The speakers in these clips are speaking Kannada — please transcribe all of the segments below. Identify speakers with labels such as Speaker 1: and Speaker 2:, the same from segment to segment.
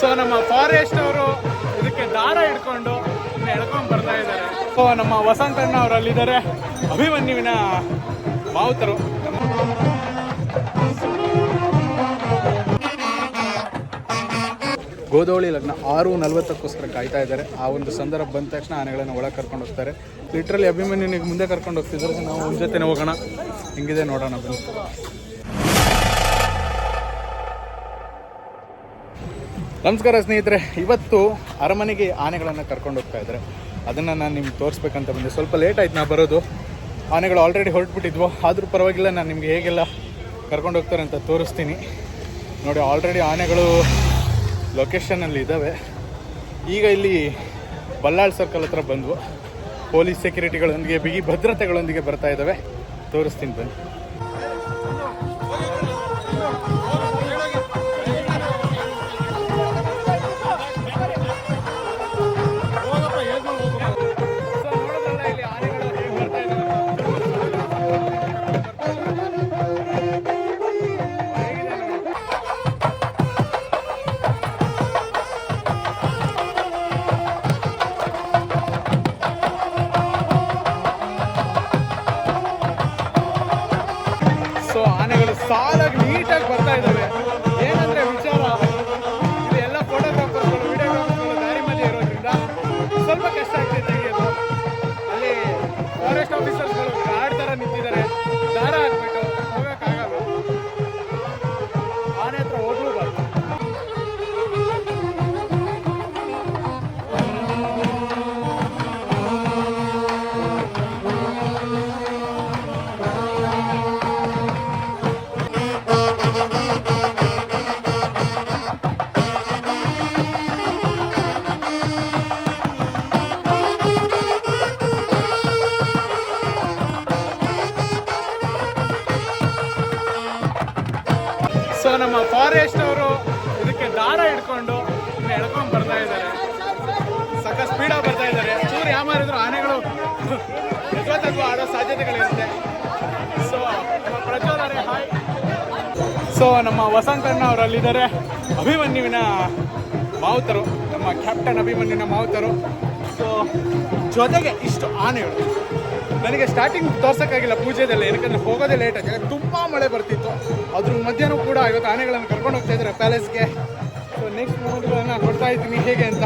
Speaker 1: ಸೊ ನಮ್ಮ ಫಾರೆಸ್ಟ್ ಅವರು ಇದಕ್ಕೆ ದಾರ ಹಿಡ್ಕೊಂಡು ಎಳ್ಕೊಂಡು ಬರ್ತಾ ಇದ್ದಾರೆ. ಸೊ ನಮ್ಮ ವಸಂತಣ್ಣ ಅವರು ಅಲ್ಲಿದ್ದಾರೆ ಅಭಿಮನ್ಯುವಿನ ಮಾವುತರು ಗೋಧೋಳಿ ಲಗ್ನ ಆರು ನಲ್ವತ್ತಕ್ಕೋಸ್ಕರ ಕಾಯ್ತಾ ಇದ್ದಾರೆ. ಆ ಒಂದು ಸಂದರ್ಭ ಬಂದ ತಕ್ಷಣ ಆನೆಗಳನ್ನು ಒಳಗೆ ಕರ್ಕೊಂಡು ಹೋಗ್ತಾರೆ. ಲಿಟ್ರಲಿ ಅಭಿಮನ್ಯುನಿಗೆ ಮುಂದೆ ಕರ್ಕೊಂಡು ಹೋಗ್ತಿದ್ರು ನಾವು ಒಂದು ಜೊತೆನೇ ಹೋಗೋಣ. ಹಿಂಗಿದೆ ನೋಡೋಣ ಬನ್ನಿ. ನಮಸ್ಕಾರ ಸ್ನೇಹಿತರೆ. ಇವತ್ತು ಅರಮನೆಗೆ ಆನೆಗಳನ್ನು ಕರ್ಕೊಂಡು ಹೋಗ್ತಾ ಇದ್ದಾರೆ. ಅದನ್ನು ನಾನು ನಿಮ್ಗೆ ತೋರಿಸ್ಬೇಕಂತ ಬಂದೆ. ಸ್ವಲ್ಪ ಲೇಟ್ ಆಯ್ತು ನಾ ಬರೋದು. ಆನೆಗಳು ಆಲ್ರೆಡಿ ಹೊರಟ್ಬಿಟ್ಟಿದ್ವು. ಆದರೂ ಪರವಾಗಿಲ್ಲ, ನಾನು ನಿಮಗೆ ಹೇಗೆಲ್ಲ ಕರ್ಕೊಂಡು ಹೋಗ್ತಾರೆ ಅಂತ ತೋರಿಸ್ತೀನಿ. ನೋಡಿ ಆಲ್ರೆಡಿ ಆನೆಗಳು ಲೊಕೇಶನಲ್ಲಿ ಇದ್ದಾವೆ ಈಗ ಇಲ್ಲಿ ಬಲ್ಲಾಳ್ ಸರ್ಕಲ್ ಹತ್ರ ಬಂದ್ವು. ಪೊಲೀಸ್ ಸೆಕ್ಯೂರಿಟಿಗಳೊಂದಿಗೆ ಬಿಗಿ ಭದ್ರತೆಗಳೊಂದಿಗೆ ಬರ್ತಾ ಇದ್ದಾವೆ ತೋರಿಸ್ತೀನಿ ಬನ್ನಿ. ಸೊ ಆನೆಗಳು ಸಾಲಾಗಿ ನೀಟಾಗಿ ಬರ್ತಾ ಇದ್ದಾವೆ ಸಾಧ್ಯತೆಗಳಿರುತ್ತೆ ಸೊ ನಮ್ಮ ಪ್ರಚೋದನೆ ಹಾಯ್. ಸೊ ನಮ್ಮ ವಸಂತಣ್ಣ ಅವರು ಅಲ್ಲಿದ್ದಾರೆ ಅಭಿಮನ್ಯುವಿನ ಮಾವುತರು, ನಮ್ಮ ಕ್ಯಾಪ್ಟನ್ ಅಭಿಮನ್ಯುವಿನ ಮಾವುತರು. ಸೊ ಜೊತೆಗೆ ಇಷ್ಟು ಆನೆಗಳು ನನಗೆ ಸ್ಟಾರ್ಟಿಂಗ್ ತೋರ್ಸೋಕ್ಕಾಗಿಲ್ಲ ಪೂಜೆದಲ್ಲ, ಏನಕ್ಕಂದ್ರೆ ಹೋಗೋದೇ ಲೇಟ್ ಆಗಿದೆ ತುಂಬ ಮಳೆ ಬರ್ತಿತ್ತು. ಅದ್ರ ಮಧ್ಯಾಹ್ನ ಕೂಡ ಇವತ್ತು ಆನೆಗಳನ್ನು ಕರ್ಕೊಂಡು ಹೋಗ್ತಾ ಇದ್ದಾರೆ ಪ್ಯಾಲೇಸ್ಗೆ ಸೊ ನೆಕ್ಸ್ಟ್ ಮೂಮೆಂಟ್ಗಳನ್ನು ಕೊಡ್ತಾ ಇದ್ದೀನಿ. ಹೇಗೆ ಅಂತ.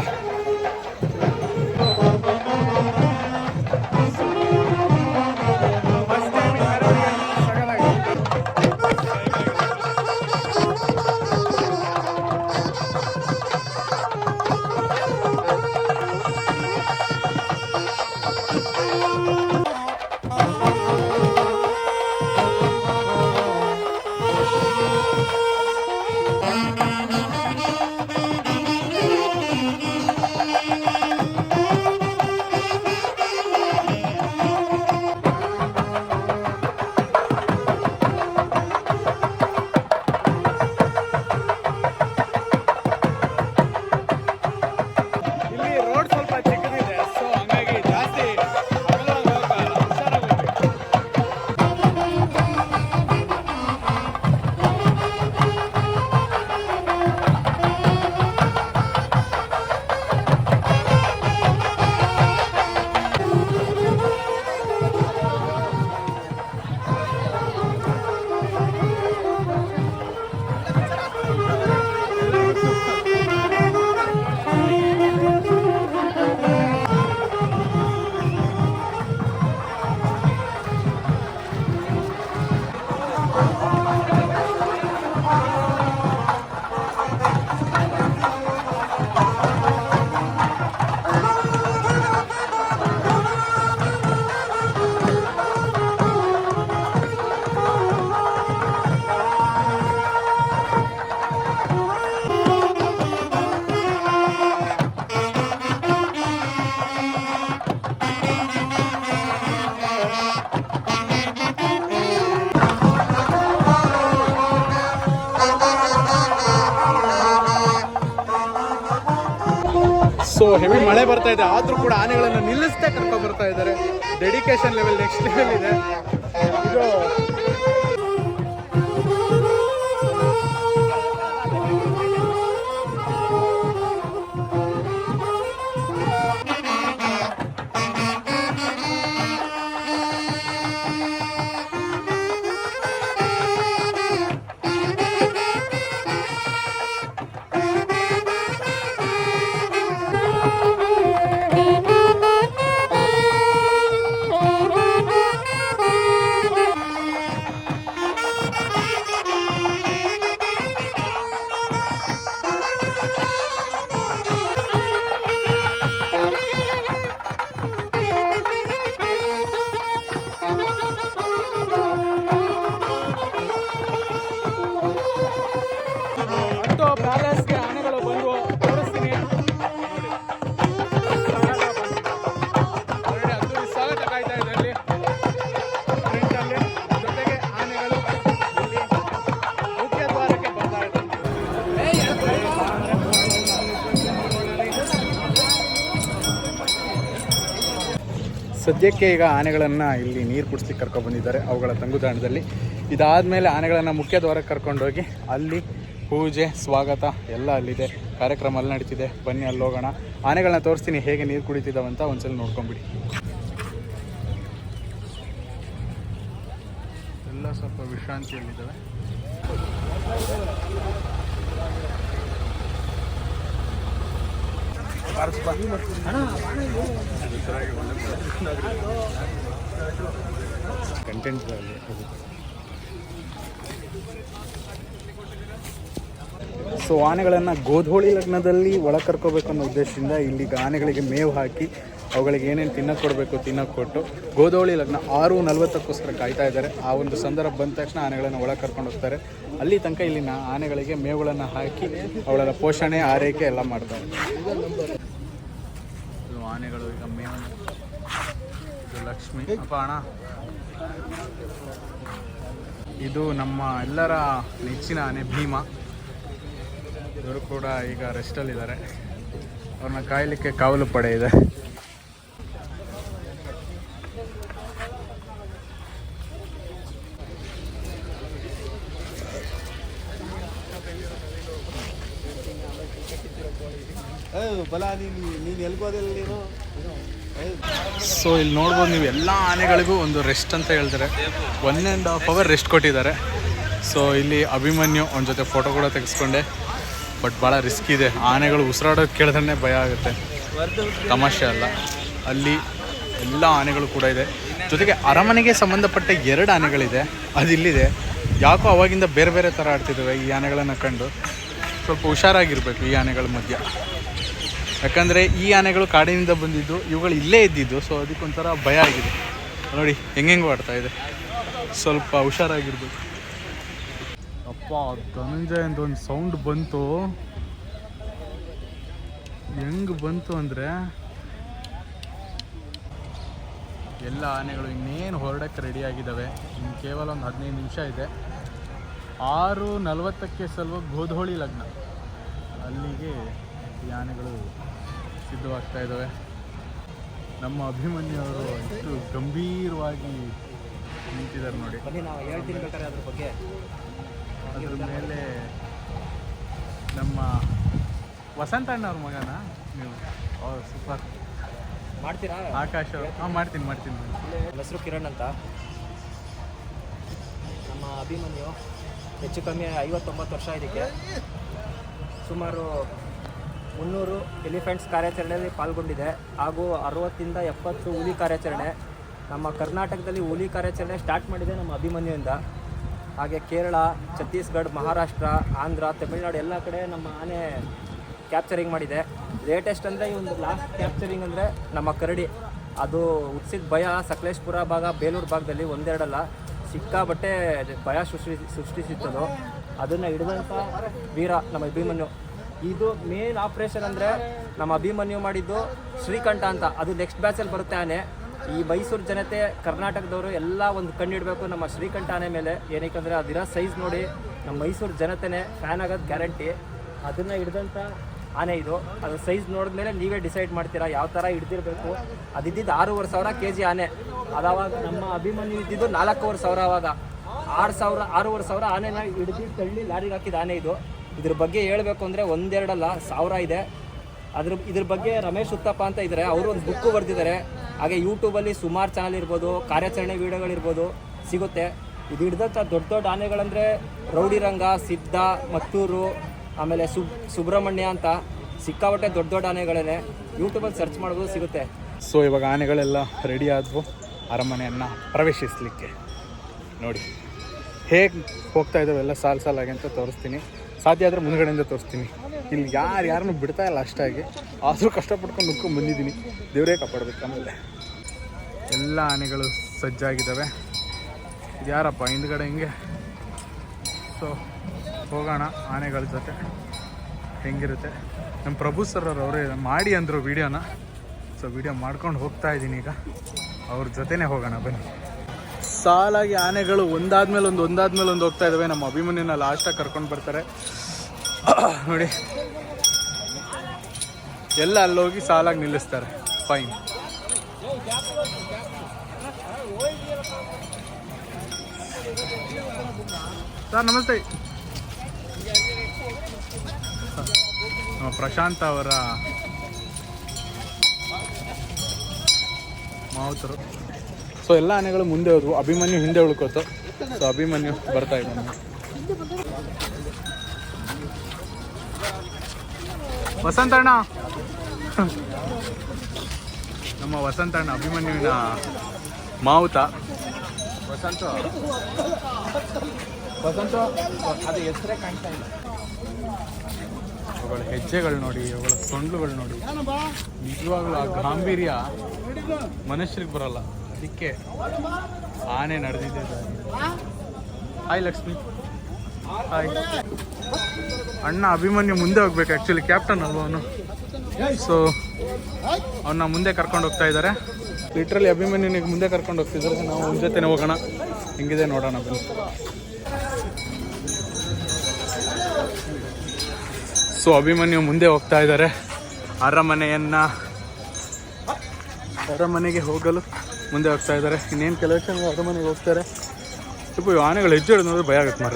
Speaker 1: ಸೊ ಹೆವಿ ಮಳೆ ಬರ್ತಾ ಇದೆ. ಆದ್ರೂ ಕೂಡ ಆನೆಗಳನ್ನು ನಿಲ್ಲಿಸ್ತಾ ಕರ್ಕೊಂಡು ಬರ್ತಾ ಇದ್ದಾರೆ. ಡೆಡಿಕೇಶನ್ ಲೆವೆಲ್ ನೆಕ್ಸ್ಟ್ ಲೆವೆಲ್ ಇದೆ. ಇದು ಸದ್ಯಕ್ಕೆ ಈಗ ಆನೆಗಳನ್ನು ಇಲ್ಲಿ ನೀರು ಕುಡಿಸ್ಲಿಕ್ಕೆ ಕರ್ಕೊಂಡು ಬಂದಿದ್ದಾರೆ. ಅವುಗಳ ತಂಗುದಾಣದಲ್ಲಿ ಇದಾದಮೇಲೆ ಆನೆಗಳನ್ನು ಮುಖ್ಯ ದ್ವಾರಕ್ಕೆ ಕರ್ಕೊಂಡೋಗಿ ಅಲ್ಲಿ ಪೂಜೆ, ಸ್ವಾಗತ ಎಲ್ಲ ಅಲ್ಲಿದೆ. ಕಾರ್ಯಕ್ರಮ ಅಲ್ಲಿ ನಡೀತಿದೆ. ಬನ್ನಿ ಅಲ್ಲಿ ಹೋಗೋಣ. ಆನೆಗಳನ್ನ ತೋರಿಸ್ತೀನಿ. ಹೇಗೆ ನೀರು ಕುಡಿತಿದ್ದಾವಂತ ಒಂದ್ಸಲ ನೋಡ್ಕೊಂಬಿಡಿ. ಎಲ್ಲ ಸ್ವಲ್ಪ ವಿಶ್ರಾಂತಿಯಲ್ಲಿದ್ದಾವೆ. ಕಂಟೆಂಟ್ ಸೊ ಆನೆಗಳನ್ನು ಗೋಧೋಳಿ ಲಗ್ನದಲ್ಲಿ ಒಳ ಕರ್ಕೋಬೇಕು ಅನ್ನೋ ಉದ್ದೇಶದಿಂದ ಇಲ್ಲಿಗೆ ಆನೆಗಳಿಗೆ ಮೇವು ಹಾಕಿ ಅವುಗಳಿಗೆ ಏನೇನು ತಿನ್ನಕ್ಕೆ ಕೊಡಬೇಕು ತಿನ್ನಕ್ಕೆ ಕೊಟ್ಟು ಗೋಧೋಳಿ ಲಗ್ನ ಆರು ನಲ್ವತ್ತಕ್ಕೋಸ್ಕರ ಕಾಯ್ತಾ ಇದ್ದಾರೆ. ಆ ಒಂದು ಸಂದರ್ಭ ಬಂದ ತಕ್ಷಣ ಆನೆಗಳನ್ನು ಒಳ ಕರ್ಕೊಂಡು ಹೋಗ್ತಾರೆ. ಅಲ್ಲಿ ತನಕ ಇಲ್ಲಿನ ಆನೆಗಳಿಗೆ ಮೇವುಗಳನ್ನು ಹಾಕಿ ಅವುಗಳ ಪೋಷಣೆ, ಆರೈಕೆ ಎಲ್ಲ ಮಾಡ್ತಾರೆ. ಆನೆಗಳು, ಈಗ ಮೇವು ಲಕ್ಷ್ಮಿ. ಅಪ್ಪ, ಅಣ್ಣ. ಇದು ನಮ್ಮ ಎಲ್ಲರ ನೆಚ್ಚಿನ ಆನೆ ಭೀಮ. ಇವರು ಕೂಡ ಈಗ ರೆಸ್ಟಲ್ಲಿದ್ದಾರೆ ಅವ್ರನ್ನ ಕಾಯಲಿಕ್ಕೆ ಕಾವಲು ಪಡೆ ಇದೆ.
Speaker 2: ನೀನು
Speaker 1: ಸೊ ಇಲ್ಲಿ ನೋಡ್ಬೋದು ನೀವು ಎಲ್ಲ ಆನೆಗಳಿಗೂ ಒಂದು ರೆಸ್ಟ್ ಅಂತ ಹೇಳ್ತಾರೆ. One and half hour rest ಕೊಟ್ಟಿದ್ದಾರೆ. ಸೊ ಇಲ್ಲಿ ಅಭಿಮನ್ಯು ಅವನ ಜೊತೆ ಫೋಟೋ ಕೂಡ ತೆಗೆಸ್ಕೊಂಡೆ. ಬಟ್ ಭಾಳ ರಿಸ್ಕ್ ಇದೆ. ಆನೆಗಳು ಉಸಿರಾಡೋದು ಕೇಳಿದ್ರೆ ಭಯ ಆಗುತ್ತೆ. ತಮಾಷೆ ಅಲ್ಲ. ಅಲ್ಲಿ ಎಲ್ಲ ಆನೆಗಳು ಕೂಡ ಇದೆ. ಜೊತೆಗೆ ಅರಮನೆಗೆ ಸಂಬಂಧಪಟ್ಟ ಎರಡು ಆನೆಗಳಿದೆ. ಅದು ಇಲ್ಲಿದೆ ಯಾಕೋ ಅವಾಗಿಂದ ಬೇರೆ ಬೇರೆ ಥರ ಆಡ್ತಿದ್ದಾವೆ ಈ ಆನೆಗಳನ್ನು ಕಂಡು. ಸ್ವಲ್ಪ ಹುಷಾರಾಗಿರ್ಬೇಕು ಈ ಆನೆಗಳ ಮಧ್ಯ. ಯಾಕಂದರೆ ಈ ಆನೆಗಳು ಕಾಡಿನಿಂದ ಬಂದಿದ್ದು, ಇವುಗಳು ಇಲ್ಲೇ ಇದ್ದಿದ್ದು ಸೊ ಅದಕ್ಕೊಂಥರ ಭಯ ಆಗಿದೆ. ನೋಡಿ, ಹೆಂಗೆಂಗೆ ಆಡ್ತಾ ಇದೆ. ಸ್ವಲ್ಪ ಹುಷಾರಾಗಿರ್ಬೇಕು. ಅಪ್ಪ ಅಂತ ಒಂದು ಸೌಂಡ್ ಬಂತು. ಹೆಂಗ್ ಬಂತು ಅಂದರೆ, ಎಲ್ಲ ಆನೆಗಳು ಇನ್ನೇನು ಹೊರಡಕ್ಕೆ ರೆಡಿ ಆಗಿದ್ದಾವೆ. ಇನ್ನು ಕೇವಲ ಒಂದು ಹದಿನೈದು ನಿಮಿಷ ಇದೆ. ಆರು ನಲವತ್ತಕ್ಕೆ ಸಲ್ವ ಗೋಧೋಳಿ ಲಗ್ನ. ಅಲ್ಲಿಗೆ ಯಾನೆಗಳು ಸಿದ್ಧವಾಗ್ತಾ ಇದ್ದಾವೆ. ನಮ್ಮ ಅಭಿಮನ್ಯವರು ಎಷ್ಟು ಗಂಭೀರವಾಗಿ ನಿಂತಿದ್ದಾರೆ ನೋಡಿ.
Speaker 2: ಅದ್ರ ಬಗ್ಗೆ.
Speaker 1: ಅದ್ರ ಮೇಲೆ ನಮ್ಮ ವಸಂತ ಅಣ್ಣವ್ರ ಮಗನ ನೀವು? ಸೂಪರ್
Speaker 2: ಮಾಡ್ತೀರಾ?
Speaker 1: ಆಕಾಶ ಹಾಂ ಮಾಡ್ತೀನಿ ಮಾಡ್ತೀನಿ
Speaker 2: ಹೆಸರು ಕಿರಣ್ ಅಂತ. ನಮ್ಮ ಅಭಿಮನ್ಯು. ಹೆಚ್ಚು ಕಮ್ಮಿ ಐವತ್ತೊಂಬತ್ತು ವರ್ಷ ಇದಕ್ಕೆ. ಸುಮಾರು ಮುನ್ನೂರು ಎಲಿಫೆಂಟ್ಸ್ ಕಾರ್ಯಾಚರಣೆಯಲ್ಲಿ ಪಾಲ್ಗೊಂಡಿದೆ. ಹಾಗೂ ಅರವತ್ತಿಂದ ಎಪ್ಪತ್ತು ಹುಲಿ ಕಾರ್ಯಾಚರಣೆ. ನಮ್ಮ ಕರ್ನಾಟಕದಲ್ಲಿ ಹುಲಿ ಕಾರ್ಯಾಚರಣೆ ಸ್ಟಾರ್ಟ್ ಮಾಡಿದೆ ನಮ್ಮ ಅಭಿಮನ್ಯುವಿಂದ. ಹಾಗೆ ಕೇರಳ, ಛತ್ತೀಸ್ಗಢ, ಮಹಾರಾಷ್ಟ್ರ, ಆಂಧ್ರ, ತಮಿಳುನಾಡು ಎಲ್ಲ ಕಡೆ ನಮ್ಮ ಆನೆ ಕ್ಯಾಪ್ಚರಿಂಗ್ ಮಾಡಿದೆ. ಲೇಟೆಸ್ಟ್ ಅಂದರೆ ಈ ಒಂದು ಲಾಸ್ಟ್ ಕ್ಯಾಪ್ಚರಿಂಗ್ ಅಂದರೆ ನಮ್ಮ ಕರಡಿ. ಅದು ಉತ್ಸಿದ ಭಯ, ಸಕಲೇಶ್ಪುರ ಭಾಗ, ಬೇಲೂರು ಭಾಗದಲ್ಲಿ ಒಂದೆರಡಲ್ಲ. ಸಿಕ್ಕಾಬಟ್ಟೆ ಭಯ ಸೃಷ್ಟಿ ಸೃಷ್ಟಿಸಿತ್ತದು. ಅದನ್ನು ಹಿಡಿದಂಥ ವೀರ ನಮ್ಮ ಅಭಿಮನ್ಯು. ಇದು ಮೇನ್ ಆಪ್ರೇಷನ್ ಅಂದರೆ ನಮ್ಮ ಅಭಿಮನ್ಯು ಮಾಡಿದ್ದು ಶ್ರೀಕಂಠ ಅಂತ. ಅದು ನೆಕ್ಸ್ಟ್ ಬ್ಯಾಚಲ್ಲಿ ಬರುತ್ತೆ ಆನೆ. ಈ ಮೈಸೂರು ಜನತೆ, ಕರ್ನಾಟಕದವರು ಎಲ್ಲ ಒಂದು ಕಣ್ಣಿಡಬೇಕು ನಮ್ಮ ಶ್ರೀಕಂಠ ಆನೆ ಮೇಲೆ. ಏನಕ್ಕೆ ಅದಿರೋ ಸೈಜ್ ನೋಡಿ ನಮ್ಮ ಮೈಸೂರು ಜನತೆನೇ ಫ್ಯಾನ್ ಆಗೋದು ಗ್ಯಾರಂಟಿ ಅದನ್ನು ಹಿಡ್ದಂಥ ಆನೆ ಇದು. ಅದು ಸೈಜ್ ನೋಡಿದ್ಮೇಲೆ ನೀವೇ ಡಿಸೈಡ್ ಮಾಡ್ತೀರಾ, ಯಾವ ಥರ ಹಿಡ್ದಿರಬೇಕು? ಅದಿದ್ದಿದ್ದು ಆರೂವರೆ ಸಾವಿರ ಕೆ ಜಿ ಆನೆ. ಅದಾವಾಗ ನಮ್ಮ ಅಭಿಮನ್ಯು ಇದ್ದಿದ್ದು ನಾಲ್ಕೂವರೆ ಸಾವಿರ ಅವಾಗ. ಆರು ಸಾವಿರ, ಆರೂವರೆ ಸಾವಿರ ಆನೆನ ಹಿಡಿದು ತಳ್ಳಿ ಲಾರಿಗೆ ಹಾಕಿದ ಆನೆ ಇದು. ಇದ್ರ ಬಗ್ಗೆ ಹೇಳಬೇಕು ಅಂದರೆ ಒಂದೆರಡಲ್ಲ, ಸಾವಿರ ಇದೆ. ಅದ್ರ, ಇದ್ರ ಬಗ್ಗೆ ರಮೇಶ್ ಉತ್ತಪ್ಪ ಅಂತ ಇದ್ದಾರೆ ಅವರು ಒಂದು ಬುಕ್ಕು ಬರೆದಿದ್ದಾರೆ ಹಾಗೆ ಯೂಟ್ಯೂಬಲ್ಲಿ ಸುಮಾರು ಚಾನಲ್ ಇರ್ಬೋದು, ಕಾರ್ಯಾಚರಣೆ ವೀಡಿಯೋಗಳಿರ್ಬೋದು, ಸಿಗುತ್ತೆ. ಇದು ಹಿಡ್ದಂಥ ದೊಡ್ಡ ದೊಡ್ಡ ಆನೆಗಳಂದರೆ ರೌಡಿರಂಗ ಸಿದ್ಧ ಮತ್ತೂರು, ಆಮೇಲೆ ಸುಬ್, ಸುಬ್ರಹ್ಮಣ್ಯ ಅಂತ. ಸಿಕ್ಕಾಪಟ್ಟೆ ದೊಡ್ಡ ದೊಡ್ಡ ಆನೆಗಳೇ ಯೂಟ್ಯೂಬಲ್ಲಿ ಸರ್ಚ್ ಮಾಡ್ಬೋದು, ಸಿಗುತ್ತೆ.
Speaker 1: ಸೊ ಇವಾಗ ಆನೆಗಳೆಲ್ಲ ರೆಡಿ ಆದವು. ಅರಮನೆಯನ್ನು ಪ್ರವೇಶಿಸಲಿಕ್ಕೆ. ನೋಡಿ, ಹೇಗೆ ಹೋಗ್ತಾ ಇದ್ದಾವೆ ಎಲ್ಲ ಸಾಲು ಸಾಲಾಗಿ ಅಂತ ತೋರಿಸ್ತೀನಿ. ಸಾಧ್ಯ ಆದರೆ ಮುಂದ್ಗಡೆಯಿಂದ ತೋರಿಸ್ತೀನಿ. ಇಲ್ಲಿ ಯಾರು ಯಾರನ್ನು ಬಿಡ್ತಾ ಇಲ್ಲ ಅಷ್ಟಾಗಿ ಆದರೂ ಕಷ್ಟಪಡ್ಕೊಂಡು ನುಕ್ಕೊಂಡು ಬಂದಿದ್ದೀನಿ. ದೇವರೇ ಕಾಪಾಡಬೇಕು ಆಮೇಲೆ. ಎಲ್ಲ ಆನೆಗಳು ಸಜ್ಜಾಗಿದ್ದಾವೆ ಯಾರಪ್ಪ, ಹಿಂದ್ಗಡೆ ಹಿಂಗೆ? ಸೊ, ಹೋಗೋಣ ಆನೆಗಳ ಜೊತೆ. ಹೆಂಗಿರುತ್ತೆ? ನಮ್ಮ ಪ್ರಭು ಸರ್ ಅವರು ಅವರೇ ಮಾಡಿ ಅಂದರು ವೀಡಿಯೋನ ಸೊ ವಿಡಿಯೋ ಮಾಡ್ಕೊಂಡು ಹೋಗ್ತಾ ಇದ್ದೀನಿ ಈಗ. ಅವ್ರ ಜೊತೆನೇ ಹೋಗೋಣ ಬನ್ನಿ. ಸಾಲಾಗಿ ಆನೆಗಳು ಒಂದಾದ್ಮೇಲೆ ಒಂದು ಒಂದಾದ್ಮೇಲೆ ಒಂದು ಹೋಗ್ತಾ ಇದ್ದಾವೆ ನಮ್ಮ ಅಭಿಮನ್ಯನ ಲಾಸ್ಟಾಗಿ ಕರ್ಕೊಂಡು ಬರ್ತಾರೆ. ನೋಡಿ. ಎಲ್ಲ ಅಲ್ಲೋಗಿ ಸಾಲಾಗಿ ನಿಲ್ಲಿಸ್ತಾರೆ. ಫೈನ್ ಸರ್ ನಮಸ್ತೆ. ನಮ್ಮ ಪ್ರಶಾಂತ್ ಅವರ ಮಾವುತರು. ಸೊ ಎಲ್ಲ ಆನೆಗಳು ಮುಂದೆ ಹೋದ್ವು. ಅಭಿಮನ್ಯು ಹಿಂದೆ ಉಳ್ಕೋತು. ಸೊ ಅಭಿಮನ್ಯು ಬರ್ತಾ ಇದ್ದಾನೆ. ವಸಂತಣ್ಣ ನಮ್ಮ ವಸಂತಣ್ಣ ಅಭಿಮನ್ಯುವಿನ ಮಾವುತ. ವಸಂತ. ವಸಂತ?
Speaker 2: ಅದು ಹೆಸರೇ ಕಾಣ್ತಾ ಇಲ್ಲ.
Speaker 1: ಅವುಗಳ ಹೆಜ್ಜೆಗಳು ನೋಡಿ ಅವುಗಳ ಸೊಂಡ್ಲುಗಳು ನೋಡಿ. ನಿಜವಾಗ್ಲೂ ಆ ಗಾಂಭೀರ್ಯ ಮನುಷ್ಯರಿಗೆ ಬರಲ್ಲ. ಅದಕ್ಕೆ ಆನೆ ನಡೆದಿದೆ. ಹಾಯ್ ಲಕ್ಷ್ಮಿ. ಹಾಯ್ ಅಣ್ಣ ಅಭಿಮನ್ಯು ಮುಂದೆ ಹೋಗ್ಬೇಕು ಆ್ಯಕ್ಚುಲಿ ಕ್ಯಾಪ್ಟನ್ ಅಲ್ವ ಅವನು? ಸೊ ಅವನ್ನ ಮುಂದೆ ಕರ್ಕೊಂಡು ಹೋಗ್ತಾ ಇದ್ದಾರೆ. ಲಿಟ್ರಲಿ ಅಭಿಮನ್ಯುನಿಗೆ ಮುಂದೆ ಕರ್ಕೊಂಡು ಹೋಗ್ತಿದ್ದಾರೆ. ನಾವು ಜೊತೆನೇ ಹೋಗೋಣ. ಹೆಂಗಿದೆ ನೋಡೋಣ ಬನ್ನಿ. ಸೊ ಅಭಿಮನ್ಯು ಮುಂದೆ ಹೋಗ್ತಾ ಇದ್ದಾರೆ. ಅರಮನೆಯನ್ನ ಅರಮನೆಗೆ ಹೋಗಲು ಮುಂದೆ ಹೋಗ್ತಾ ಇದ್ದಾರೆ. ಇನ್ನೇನು ಕೆಲವು ಅರಮನೆಗೆ ಹೋಗ್ತಾರೆ. ಸ್ವಲ್ಪ ಆನೆಗಳು ಹೆಜ್ಜೆ ಹಿಡಿದು ಭಯ ಆಗುತ್ತೆ ಮಾರ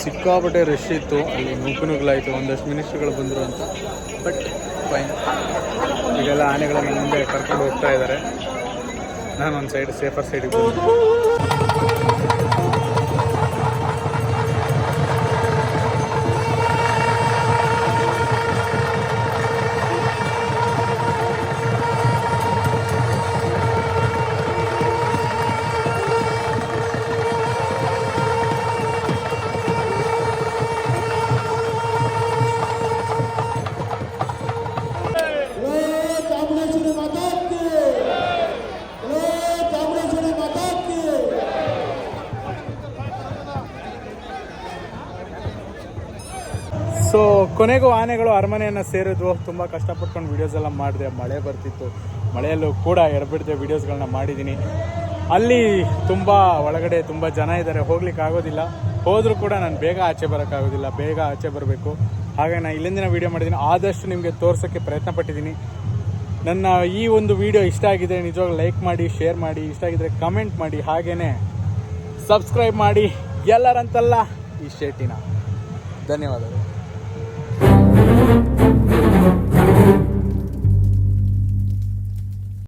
Speaker 1: ಸಿಕ್ಕಾಪಟ್ಟೆ ರಶ್ ಇತ್ತು, ಅಲ್ಲಿ ನೂಕು ನುಗ್ಲಾಯಿತು ಒಂದಷ್ಟು ಮಿನಿಸ್ಟ್ರುಗಳು ಬಂದರು ಅಂತ. ಬಟ್ ಫೈನ್ ಈಗೆಲ್ಲ ಆನೆಗಳನ್ನು ಮುಂದೆ ಕರ್ಕೊಂಡು ಹೋಗ್ತಾ ಇದ್ದಾರೆ ನಾನು ಒಂದು ಸೈಡ್ ಸೇಫರ್ ಸೈಡಿಗೆ ಕೊನೆಗೂ ಆನೆಗಳು ಅರಮನೆಯನ್ನು ಸೇರಿದ್ವು. ತುಂಬ ಕಷ್ಟಪಟ್ಕೊಂಡು ವೀಡಿಯೋಸ್ ಎಲ್ಲ ಮಾಡಿದೆ. ಮಳೆ ಬರ್ತಿತ್ತು. ಮಳೆಯಲ್ಲೂ ಕೂಡ ಎಡಬಿಡದೆ ವೀಡಿಯೋಸ್ಗಳನ್ನ ಮಾಡಿದ್ದೀನಿ ಅಲ್ಲಿ ತುಂಬ ಒಳಗಡೆ ತುಂಬ ಜನ ಇದ್ದಾರೆ ಹೋಗ್ಲಿಕ್ಕೆ ಆಗೋದಿಲ್ಲ. ಹೋದರೂ ಕೂಡ ನಾನು ಬೇಗ ಆಚೆ ಬರೋಕ್ಕಾಗೋದಿಲ್ಲ ಬೇಗ ಆಚೆ ಬರಬೇಕು. ಹಾಗೆ ನಾನು ಇಲ್ಲಿಂದಿನ ವೀಡಿಯೋ ಮಾಡಿದ್ದೀನಿ ಆದಷ್ಟು ನಿಮಗೆ ತೋರ್ಸೋಕ್ಕೆ ಪ್ರಯತ್ನ ಪಟ್ಟಿದ್ದೀನಿ ನನ್ನ ಈ ಒಂದು ವಿಡಿಯೋ ಇಷ್ಟ ಆಗಿದೆ, ನಿಜವಾಗ್ಲೂ ಲೈಕ್ ಮಾಡಿ ಶೇರ್ ಮಾಡಿ, ಇಷ್ಟ ಆಗಿದ್ರೆ ಕಮೆಂಟ್ ಮಾಡಿ. ಹಾಗೇ ಸಬ್ಸ್ಕ್ರೈಬ್ ಮಾಡಿ. ಎಲ್ಲರಂತಲ್ಲ ಈ ಶೇಟಿನ ಧನ್ಯವಾದಗಳು.